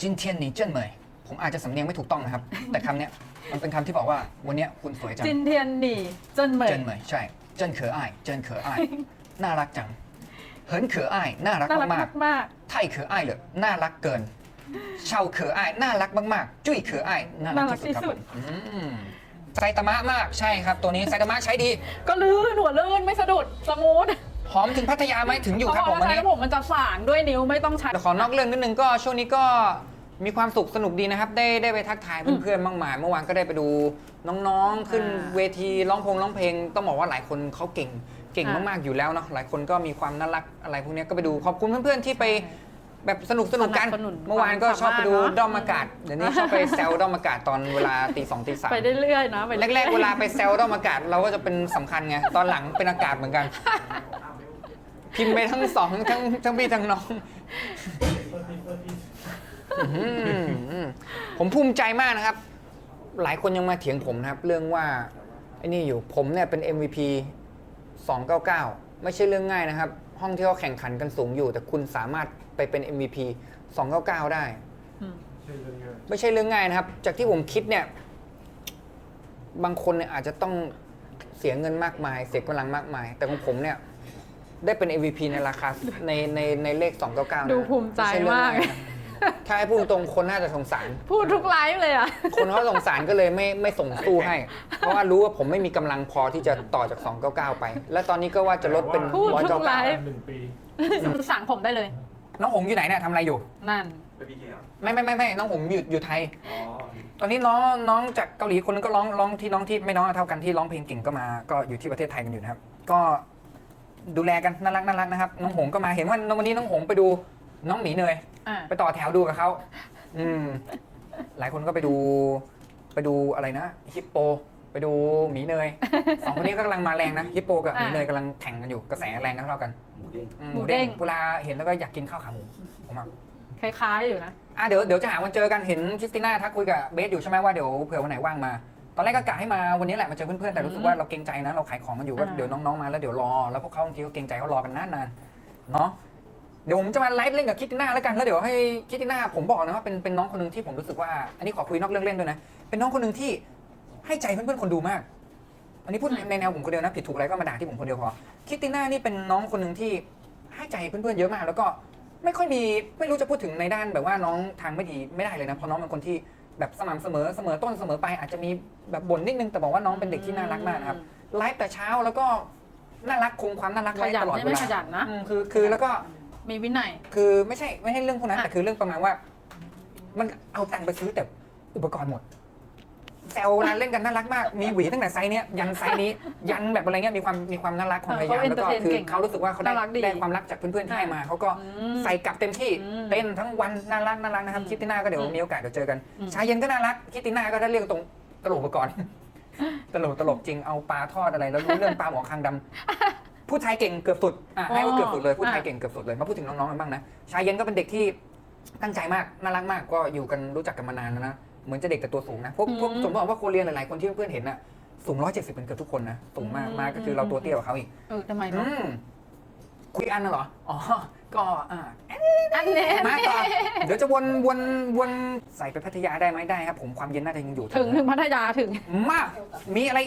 จินเทียนหนีเจิ้นเหมยผมอาจจะสำเนียงไม่ถูกต้องนะครับ แต่คำเนี้ยมันเป็นคำที่บอกว่าวันเนี้ยคุณสวยจังจินเทียนหนี่เจิ้นเหมยเจิ้นเหมยใช่เจิ้นเขออ้ายเจิ้นเขออ้ายน่ารักจังเหินเขออ้ายน่ารักน่ารักมากมากๆไทยเขออ้ายเลยน่ารักเกิน เชาเขออ้ายน่ารักมากๆ จุ้ยเขออ้ายน่ารักที่สุดครับผมอืมไซตามะมากใช่ครับ ตัวนี้ไซตามะใช้ดีๆก็ลื่นหัวลื่นไม่สะดุดสมูท หอมถึงพัทยาไหมถึงอยู่ครับผมเพวันราะว่านี้ใช้ผมมันจะสางด้วยนิ้วไม่ต้องใช้แต่ขอนอกเรื่องนิดนึงก็ช่วงนี้ก็มีความสุขสนุกดีนะครับ ได้ได้ไปทักทายเพื่อนๆมากมายเมื่อวานก็ได้ไปดูน้องๆ ขึ้นอ่าเวทีร้องพงร้องเพลง ต้องบอกว่าหลายคนเขาเก่งเก่งอ่ามมากๆอยู่แล้วเนาะหลายคนก็มีความน่ารักอะไรพวกเนี้ยก็ไปดูขอบคุณเพื่อนๆที่ไปแบบสนุกสนุกกัน สนับสนุนเมื่อวานก็ชอบไปดูความสามารถเนอะ ด้อมอากาศเดี๋ยวนี้ชอบไปแซวด้อมอากาศตอนเวลาตีสองตีสาม ไปเรื่อยๆนะไปแรกๆ เวลาไปแซวด้อมอากาศเราก็จะเป็นสำคัญไง ตอนหลังเป็นอากาศเหมือนกัน พิมพ์ไปทั้งสองทั้งทั้งพี่ทั้งน้องอืมผมภูมิใจมากนะครับ หลายคนยังมาเถียงผมนะครับ เรื่องว่าไอ้นี่อยู่ผมเนี่ยเป็น MVP 299 ไม่ใช่เรื่องง่ายนะครับ ห้องที่เขาแข่งขันกันสูงอยู่ แต่คุณสามารถไปเป็น MVP 299 ได้อืมไม่ใช่เรื่องง่ายนะครับ จากที่ผมคิดเนี่ย บางคนเนี่ยอาจจะต้องเสียเงินมากมาย เสียกำลังมากมาย แต่ของผมเนี่ย ได้เป็น MVP ในราคาในในในเลข 299นะดูภูมิใจไช่เรื่องมาก ง่ยนะถ้าให้พูดตรงคนน่าจะสงสาร พูดทุกไลฟ์เลยอะ คนเขาสงสารก็เลยไม่ไม่ส่งสู้ให้ เพราะว่ารู้ว่าผมไม่มีกำลังพอที่จะต่อจาก 299 ไป แล้วตอนนี้ก็ว่าจะลดเป็นพูดทุกไลฟ์199หนึ่งปี สั่งผมได้เลยน้องหงอยู่ไหนเนี่ยทำอะไรอยู่ นั่นเป็นพีเคเหรอไม่ไม่ไม่ไม่น้องหงอยู่อยู่ไทย อ๋อตอนนี้น้องน้องจากเกาหลีคนนึงก็ร้องร้องที่น้องที่ไม่น้องเท่ากันที่ร้องเพลงเก่งก็มา ก็อยู่ที่ประเทศไทยกันอยู่นะครับ ก็ ดูแลกันน่ารักน่ารักนะครับ น้องหงก็มาเห็นว่าวันนี้น้องหงไปดูน้องหมีเนย อ่าไปต่อแถวดูกับเขาอืม หลายคนก็ไปดู ไปดูอะไรนะฮิปโป ไปดูหมีเนยสองคนนี้ก็กำลังมาแรงนะฮิปโปกับหมีเนยกำลังแข่งกันอยู่กระแสแรงกันเท่ากันหมูเด้งอืหมูเด้งเวลาเห็นแล้วก็อยากกินข้าวขาหมูผมอะคล้ายๆอยู่นะ อะเดี๋ยวเดี๋ยวจะหาวันเจอกันเห็นคริสติน่าทักคุยกับเบสอยู่ใช่ไหมว่าเดี๋ยวเผื่อวันไหนว่างมา ตอนแรกก็กะให้มาวันนี้แหละมาเจอเพื่อนๆแต่รู้สึกว่าเราเกรงใจนะเราขายของกันอยู่ว่าอ่า เดี๋ยวน้องๆมาแล้วเดี๋ยวรอแล้วพวกเขาบางทีก็เกรงใจเขารอกันนานๆเนาะเดี๋ยวผมจะมาไลฟ์เล่นกับคริสติน่าแล้วกันแล้วเดี๋ยวให้คริสติน่าผมบอกนะว่าเป็นเป็นน้องคนหนึ่งที่ผมรู้สึกว่า อันนี้ขอคุยนอกเรื่องเล่นด้วยนะเป็นน้องคนหนึ่งที่ให้ใจเพื่อนๆคนดูมาก อันนี้พูดในแนวผมคนเดียวนะผิดถูกอะไรก็มาด่าที่ผมคนเดียวพอคริสติน่านี่เป็นน้องคนหนึ่งที่ให้ใจเพื่อนๆเยอะมาก แล้วก็ไม่ค่อยมีไม่รู้จะพูดถึงในด้านแบบว่าน้องทางไม่ดีไม่ได้เลยนะเพราะน้องเป็นคนที่ แบบสม่ำเสมอเสมอต้นเสมอไปอาจจะมีแบบบ่นนิดนึงแต่บอกว่าน้องเป็นเด็กที่น่ารักมากนะครับไลฟ์แต่เช้าแล้วก็น่ารักคงความน่ารักขไว้ยันตลอดใช่เวไหมลาขยันนะ อืมคือคือแล้วก็ มีวินัย คือไม่ใช่ไม่ใช่เรื่องพวกนั้น อะ แต่คือเรื่องประมาณว่า มันเอาตังค์ไปซื้อแต่อุปกรณ์หมด แซวเวลาเล่นกันน่ารักมาก มีหวีตั้งแต่ไซส์เนี้ยยันไซส์นี้ ยันแบบอะไรเงี้ยมีความมีความน่ารักความพยายามเขาแล้วก็ entertain คือเก่งเขารู้สึกว่าเขาได้น่ารักดีได้ความรักจากเพื่อนๆที่ให้มาเขาก็อืมใส่กลับเต็มที่อืมเต้นทั้งวันน่ารักน่ารักนะครับอืมคิตติน่าก็เดี๋ยวอืมมีโอกาสเดี๋ยวเจอกัน อืม ชายเย็นก็น่ารักคิตติน่าก็ถ้าเรียกตรงตลกอุปกรณ์ตลกตลกจริงเอาปลาทอดอะไรแล้วรู้เรื่องปลาหมอคางดำพูดไทยเก่งเกือบสุดอะให้ว่าเกือบสุดเลยพูดไทยเก่งเกือบสุดเลยมาพูดถึงน้องๆกันบ้างนะชายเย็นก็เป็นเด็กที่ตั้งใจมากน่ารักมากก็อยู่กันรู้จักกันมานานแล้วนะ เหมือนจะเด็กแต่ตัวสูงนะพวกพวกอืมผมบอกว่าโคเรียนหลายๆคนที่เพื่อนๆเห็นน่ะสูงร้อยเจ็ดสิบเป็นเกือบทุกคนนะสูงมากอืมมากก็คือเราตัวเตี้ยกว่าเขาอีกเออทำไมอืเนาะมคุยอันน่ะเหรออ๋อก็อ่าอันเนี้ยมาต่อเดี๋ยวจะวนวนวนใส่ไปพัทยาได้ไหมได้ครับ ผมความเย็นน่าจะยังอยู่ ถึงถึงพัทยาถึงมากมีอะไร